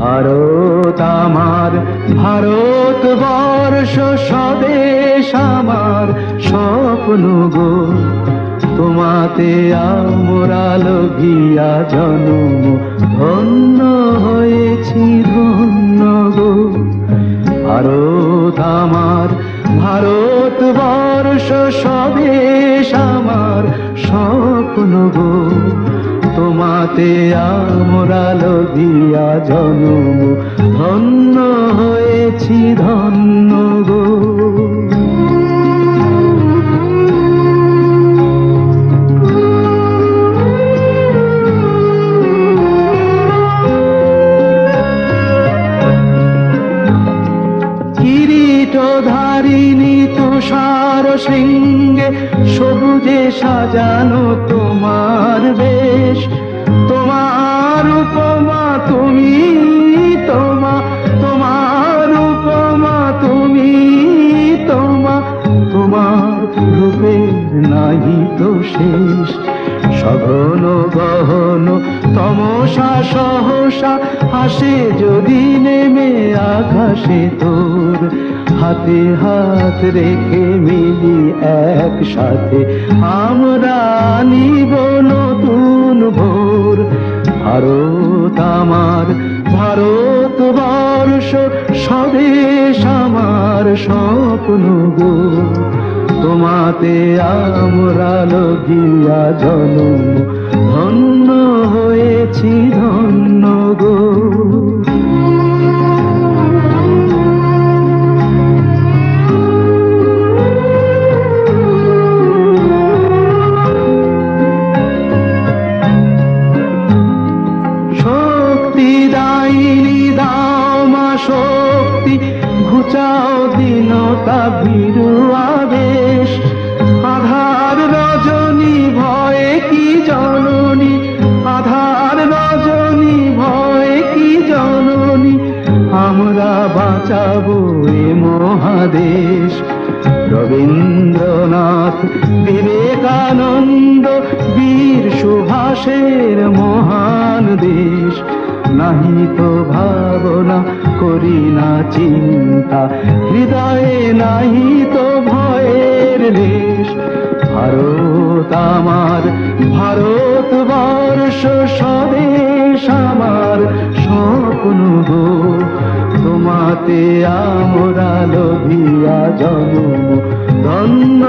ভারত আমার ভারত বর্ষ স্বদেশ আমার, স্বপ্ন গো, তোমাতে আমরা লোভিয়া জনম, ধন্য হয়েছি, ধন্য গো। ভারত আমার ভারত বর্ষ স্বদেশ আমার, স্বপ্ন গো তোমাতে আমরা লোভিয়া জনম, ধন্য হয়েছি, ধন্য গো। কিরিট ধারিণী তুষার শৃঙ্গে সবুজে সাজানো তোমার রূপের নাহি তো শেষ। সঘন গহন তমসা সহসা হাসে যদি নেমে আকাশে তোর। হাতে হাত রেখে মিলি একসাথে আমরা নিব নতুন ভোর। ভারত আমার, ভারত বর্ষ, স্বদেশ আমার স্বপ্ন গো তোমাতে আমরা লগিয়া জনম। ধন্য হয়েছি ধন্য গো। শক্তি ঘুচাও দিনতা ভীরু মহাদেশ। রবীন্দ্রনাথ বিবেকানন্দ বীর সুভাষের মহান দেশ। নাহি তো ভাবনা করি না চিন্তা, হৃদয়ে নাহি তো ভয়ের দেশ ভারত আমার ভারত বর্ষ স্বদেশ আমার স্বপ্ন গো। তোমাতে আমরা লোভিয়া জন্ম। ধন্য